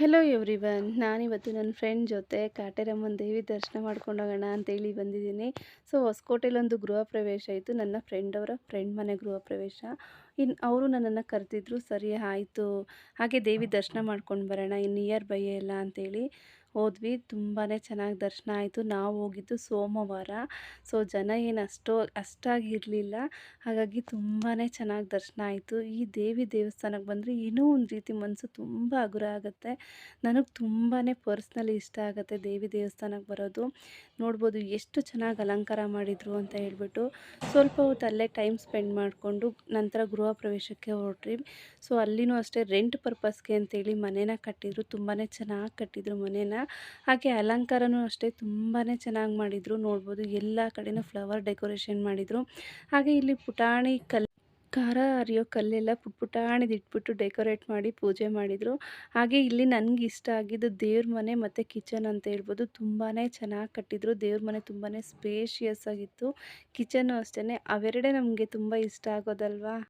Hello everyone ನಾನಿವತ್ತು ನನ್ನ friend ಜೊತೆ ಕಾಟೇರಮ್ಮನ ದೇವಿ ದರ್ಶನ ಮಾಡ್ಕೊಂಡು ಹೋಗೋಣ ಅಂತೇಳಿ ಬಂದಿದ್ದೀನಿ. ಸೊ ಹೊಸಕೋಟೆಲೊಂದು ಗೃಹ ಪ್ರವೇಶ ಇತ್ತು. ನನ್ನ ಫ್ರೆಂಡ್ ಅವರ ಫ್ರೆಂಡ್ ಮನೆ ಗೃಹ ಪ್ರವೇಶ. ಇನ್ನು ಅವರು ನನ್ನನ್ನು ಕರೆದಿದ್ರು, ಸರಿ, ಆಯಿತು. ಹಾಗೆ ದೇವಿ ದರ್ಶನ ಮಾಡ್ಕೊಂಡು ಬರೋಣ. ಇನ್ನು ನಿಯರ್ ಬೈ ಎಲ್ಲ ಅಂತೇಳಿ. ಹೋದ್ವಿ. ತುಂಬಾ ಚೆನ್ನಾಗಿ ದರ್ಶನ ಆಯಿತು. ನಾವು ಹೋಗಿದ್ದು ಸೋಮವಾರ. ಸೊ, ಜನ ಏನು ಅಷ್ಟೋ, ಅಷ್ಟಾಗಿರಲಿಲ್ಲ. ಹಾಗಾಗಿ ತುಂಬಾ ಚೆನ್ನಾಗಿ ದರ್ಶನ ಆಯಿತು. ಈ ದೇವಿ ದೇವಸ್ಥಾನಕ್ಕೆ ಬಂದರೆ ಏನೋ ಒಂದು ರೀತಿ ಮನಸ್ಸು ತುಂಬ ಹಗುರ ಆಗುತ್ತೆ. ನನಗೆ ತುಂಬಾ ಪರ್ಸ್ನಲಿ ಇಷ್ಟ ಆಗುತ್ತೆ ದೇವಿ ದೇವಸ್ಥಾನಕ್ಕೆ ಬರೋದು. ನೋಡ್ಬೋದು ಎಷ್ಟು ಚೆನ್ನಾಗಿ ಅಲಂಕಾರ ಮಾಡಿದರು ಅಂತ ಹೇಳ್ಬಿಟ್ಟು. ಸ್ವಲ್ಪ ಹೊತ್ತು ಅಲ್ಲೇ ಟೈಮ್ ಸ್ಪೆಂಡ್ ಮಾಡಿಕೊಂಡು ನಂತರ ಗೃಹ ಪ್ರವೇಶಕ್ಕೆ ಹೊರಟ್ರಿ ಸೊ, ಅಲ್ಲಿನೂ ಅಷ್ಟೇ ರೆಂಟ್ ಪರ್ಪಸ್ಗೆ ಅಂತೇಳಿ ಮನೇನ ಕಟ್ಟಿದ್ರು. ತುಂಬಾ ಚೆನ್ನಾಗಿ ಕಟ್ಟಿದ್ರು ಮನೇನ. ಹಾಗೆ ಅಲಂಕಾರನೂ ಅಷ್ಟೇ ತುಂಬಾ ಚೆನ್ನಾಗಿ ಮಾಡಿದರು. ನೋಡ್ಬೋದು ಎಲ್ಲ ಕಡೆನೂ ಫ್ಲವರ್ ಡೆಕೋರೇಷನ್ ಮಾಡಿದರು. ಹಾಗೆ ಇಲ್ಲಿ ಪುಟಾಣಿ ಕಲ್, ಖಾರ ಅರಿಯೋ ಕಲ್ಲೆಲ್ಲ ಪುಟ್ ಪುಟಾಣಿದು ಇಟ್ಬಿಟ್ಟು ಡೆಕೋರೇಟ್ ಮಾಡಿ ಪೂಜೆ ಮಾಡಿದರು. ಹಾಗೆ ಇಲ್ಲಿ ನನಗೆ ಇಷ್ಟ ಆಗಿದ್ದು ದೇವ್ರ ಮನೆ ಮತ್ತು ಕಿಚನ್ ಅಂತ ಹೇಳ್ಬೋದು. ತುಂಬಾ ಚೆನ್ನಾಗಿ ಕಟ್ಟಿದ್ರು. ದೇವ್ರ ಮನೆ ತುಂಬಾ ಸ್ಪೇಷಿಯಸ್ ಆಗಿತ್ತು. ಕಿಚನ್ನು ಅಷ್ಟೇ ಅವೆರಡೇ ನಮಗೆ ತುಂಬ ಇಷ್ಟ ಆಗೋದಲ್ವಾ?